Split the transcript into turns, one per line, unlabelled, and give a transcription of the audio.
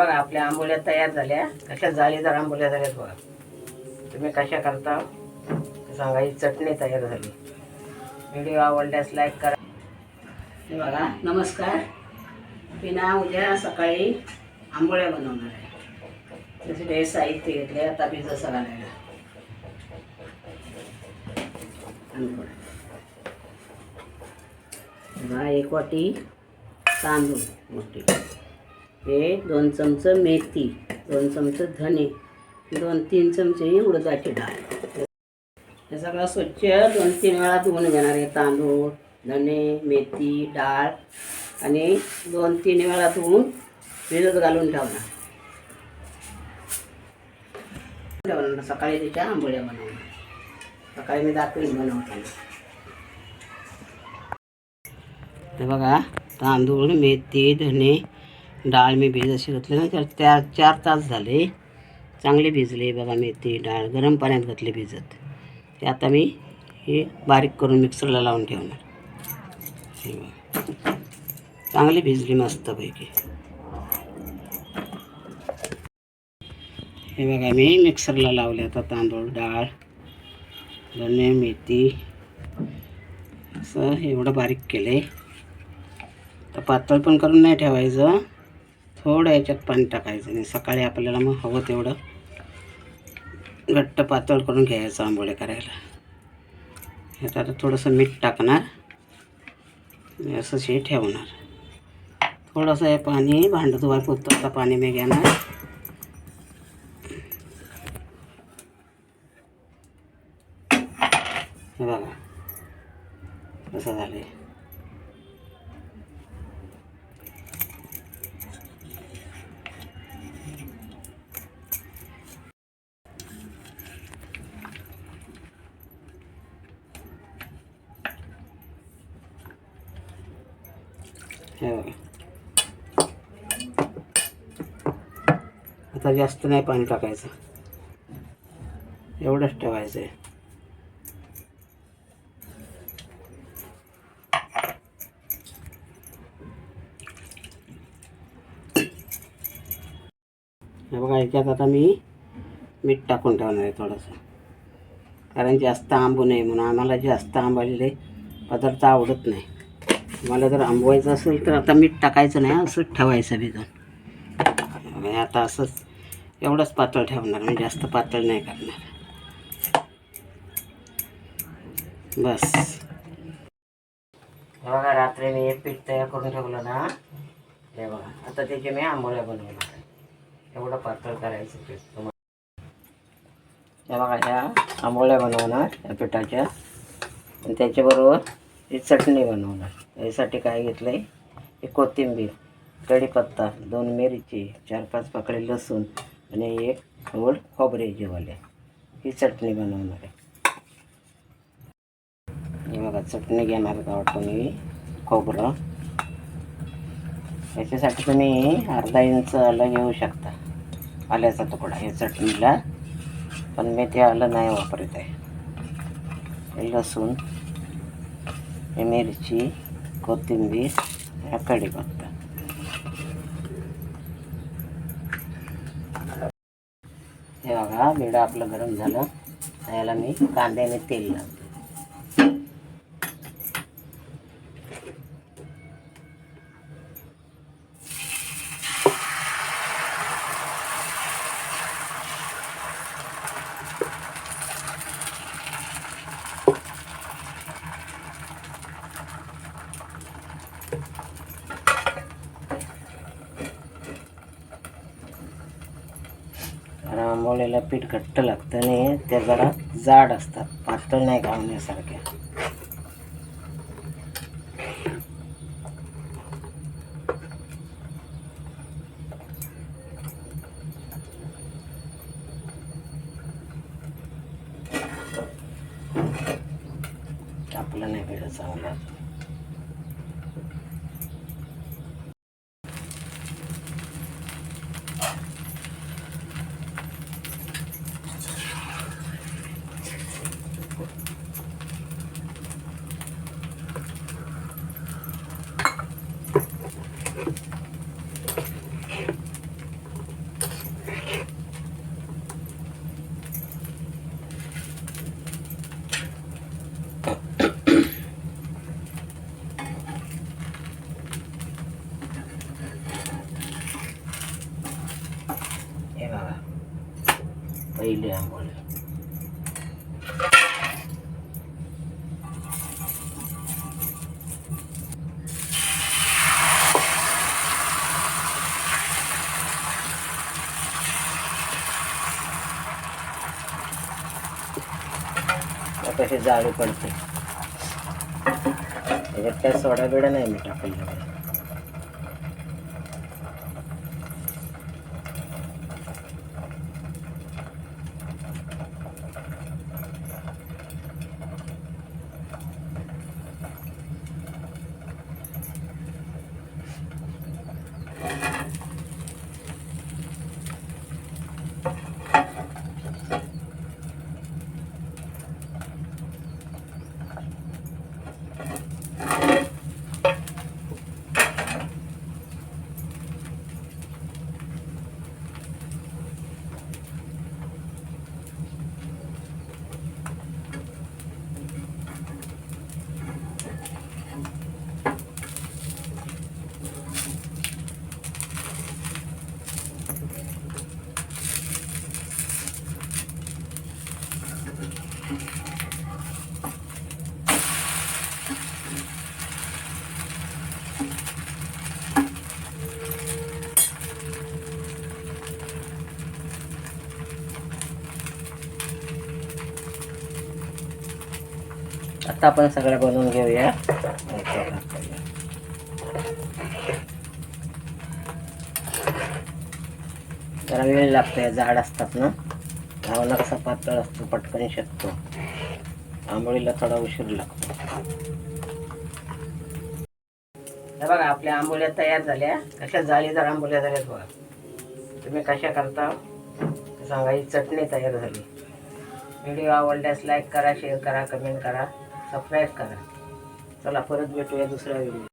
बघा आपल्या आंबोल्या तयार झाल्या. कशा जाळीदार आंबोल्या झाल्यात बघा. तुम्ही कशा करता? सांगा ही चटणी तयार झाली. व्हिडिओ आवडल्यास लाईक करा. हे बघा नमस्कार. मी ना उद्या सकाळी आंबोळ्या बनवणार आहे. त्याचे काही साहित्य घेतले आता मी जसं घालायला. आंबोळ्या एक वाटी तांदूळ मोठी. हे दोन चमचं मेथी दोन चमचं धने दोन तीन चमचे उडदाची डाळ. हे सगळं स्वच्छ दोन तीन वेळा धुवून घेणार आहे तांदूळ धने मेथी डाळ आणि दोन तीन वेळा धुवून भिजत घालून ठेवणार. ठेवणार सकाळी त्याच्या आंबोळ्या बनवणार. सकाळी मी दाखवीन बनवताना हे बघा तांदूळ मेथी धने डाळ मी भिजत घातली ना तर त्या चार तास झाले. चांगले भिजले. बघा मेथी डाळ गरम पाण्यात घातली भिजत. ते आता मी हे बारीक करून मिक्सरला लावून ठेवणार. हे बघा. चांगली भिजली मस्तपैकी. हे बघा मी मिक्सरला लावले आता तांदूळ डाळ धने मेथी. असं एवढं बारीक केले तर पातळ पण करून नाही ठेवायचं. थोडं याच्यात पाणी टाकायचं आणि सकाळी आपल्याला मग हवं तेवढं घट्ट पातळ करून घ्यायचं आंबोळे करायला. ह्यात आता थोडंसं मीठ टाकणार. असंच हे ठेवणार. थोडंसं हे पाणी भांडं धुवाय पुरतं आता पाणी मी घेणार. हे बघा. कसं झालं आता जास्त नाही पाणी टाकायचं. एवढंच ठेवायचं आहे बघा याच्यात आता मी मीठ टाकून ठेवणार आहे थोडंसं. कारण जास्त आंबू नये म्हणून आम्हाला जास्त आंबलेले पदार्थ आवडत नाही. मला जर आंबवायचं असेल तर आता मीठ टाकायचं नाही असंच ठेवायचं भिजून आणि आता असंच एवढंच पातळ ठेवणार मी जास्त पातळ नाही करणार. बस. हे बघा रात्री मी एक पीठ तयार करून ठेवलं ना हे बघा आता त्याचे मी आंबोळ्या बनवणार एवढं पातळ करायचं पीठ तुम्हाला. हे बघा ह्या आंबोळ्या बनवणार या पिठाच्या. आणि त्याच्याबरोबर ही चटणी बनवणार. यासाठी काय घेतलं आहे हे कोथिंबीर कढीपत्ता दोन मिरची चार पाच पाकळी लसूण आणि एक गोड खोबरे जेवाले. ही चटणी बनवणार आहे. हे बघा चटणी घेणार का वाटतो मी खोबरं. याच्यासाठी तुम्ही अर्धा इंच आलं घेऊ शकता. आल्याचा तुकडा हे चटणीला. पण मी ते आलं नाही वापरत आहे. हे लसूण. मिरची कोथिंबीर ह्या कढीपत्ता हे बघा बिडं आपलं गरम झालं त्याला मी कांद्याने तेल लावते कारण आंबोळीला पीठ घट्ट लागतं आणि ते जरा जाड असतात. पातळ नाही घालण्यासारख्या आपलं नाही पीठ चांगलं. पहिली आंघोळी. आता हे पडते. त्याच्यात काय सोडा बिडा नाही मी टाकलं पास्ता आता आपण सगळं बनवून घेऊया. जरा वेळ लागतो या जाड असतात ना. धावला कसा पातळ असतो पटकन शकतो आंबोळीला थोडा उशीर लागतो. हे बघा आपल्या आंबोल्या तयार झाल्या. कशा जाळीदार आंबोल्या झाल्यात बघा. तुम्ही कशा करता? सांगा ही चटणी तयार झाली. व्हिडिओ आवडल्यास लाईक करा शेअर करा कमेंट करा. सबस्क्राईब करा. चला परत भेटूया दुसऱ्या व्हिडिओ